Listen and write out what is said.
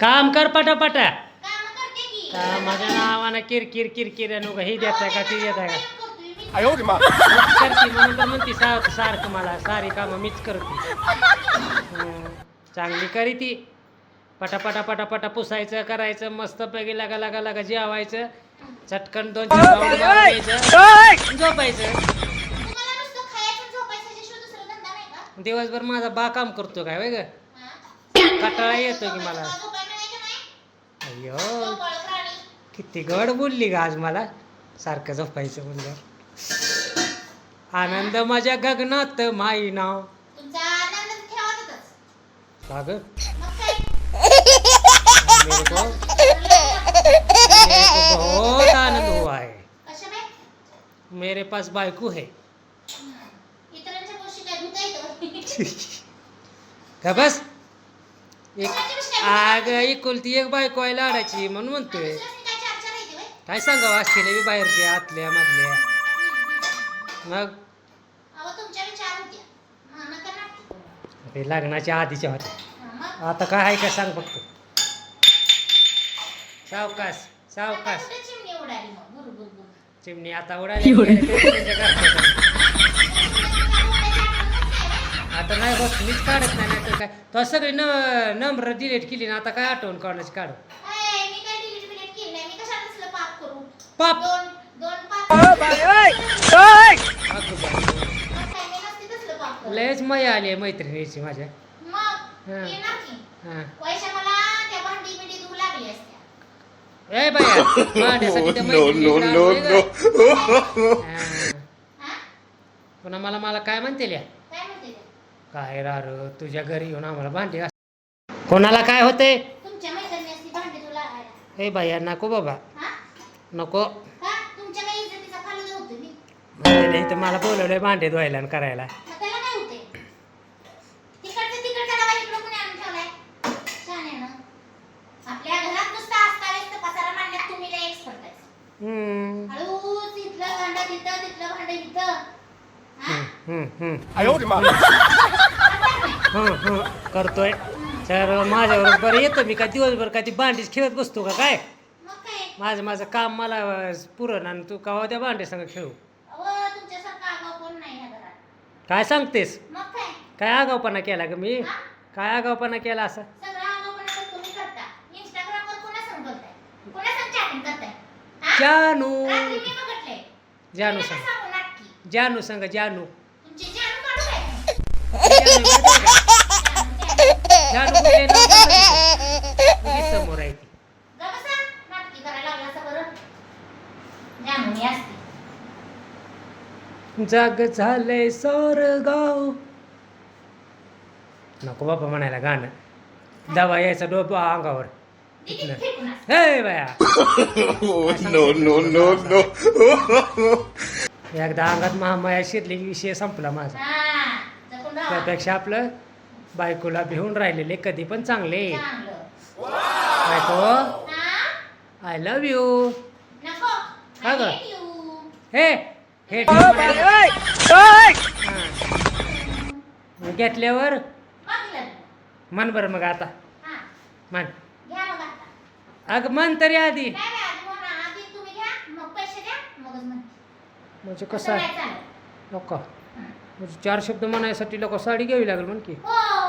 काम कर पटापटा. माझ्या नावानं किर किर किर किर ही हे देत आहे का ती देत आहे का? करते म्हणून तर म्हणते सारखं मला सारी कामं मीच करते. चांगली करी ती. पटापटा पटापटा पुसायचं करायचं मस्त पैकी लगा लगा लागा जेवायचं. चटकन दोन झोपायचं. दिवसभर माझा बा काम करतो काय वेग कटाळा येतो की मला. अय्यो. प्राणी. किती गड बोलली ग आज मला. सारखं झोपायचं म्हणलं. आनंद माझ्या गगनात माईना तुमचा आनंद ठेवा तिथंच. का ग मग काय? मेरे को? मेरे को बहुत आनंद हुआ है? मेरे पास बायको है. बस. एक आग एकुलती एक बायको आहे लाडाची म्हणून? म्हणतोय काय सांगावं असलेले बी बाहेरच्या आतल्या मधल्या मग. हा. ते लग्नाच्या आधीच्या होत्या? आता काय आहे का सांग फक्त सावकाश सावकाश. चिमणी आता उडाली गेली ते त्यांच्या घरच्याकडे. आता नाही बस मीच काढत नाही नाही तर काय? तो सगळी न नंबर डिलीट केली ना आता काय आठवण काढण्याची काढ? पाप. लयच मया आली आहे मैत्रिणीची माझ्या. मग, हा. येणार की. हा. पैसे मला त्या भांडी बिंडी धुवू लागली असत्या. ए बाया माझ्यासाठी त्या? पुन्हा मला मला काय म्हणते ल्या काय रार तुझ्या घरी येऊन आम्हाला भांडी घास कोणाला काय होते तुमच्या मैत्रिणी असती भांडी धुवू लागायला. ए बाया नको बाबा हा? नको का? तुमच्या काही इज्जतीचा फालुदा होतो मी. म्हणजे इथं मला बोलवलंय भांडे धुवायला आणि करायला मग त्याला काय होतंय? तिकडचं तिकडचा डबा इकडं कोणी आणून ठेवलाय? शहाण्यानं. आपल्या घरात नुसता अस्ताव्यस्त पसारा मांडण्यात तुम्ही लय expert आहे. हम्म. हळूच इथलं भांडं तिथं, तिथलं भांडं इथं. हा? करतोय. तर माझ्याबरोबर येतो मी काय दिवसभर का ती भांडीच खेळत बसतो का काय? माझं माझं काम मला पुरण आणि तू का हो त्या भांडी संग खेळू? काय सांगतेस? काय? आगावपणा केला का मी? काय आगावपणा केला असं? जानू. जानू संग जानू. समोर आहे ती. जग झाले गाव नको बाबा म्हणायला गाणं दवा यायचा डोबा अंगावर. हे बाया Oh no no no no! एकदा अंगात महामाया शिरली की विषय संपला माझा हा. त्यापेक्षा आपलं बायकोला भिवून राहिलेले कधी पण चांगले चांगलं. बायको हा? आय लव्ह यू नको. गं? you. हे हे घेतल्यावर. मन बरं मग आता हा. मन घ्या मग आता. अग मन तरी आधी नाही बाई, आधी म्हणा. आधी तुम्ही घ्या, मग पैसे द्या, मगच म्हणते. म्हणजे कसं आहे चालत. चार शब्द म्हणायसाठी लोक साडी घ्यावी लागेल म्हण की. हो.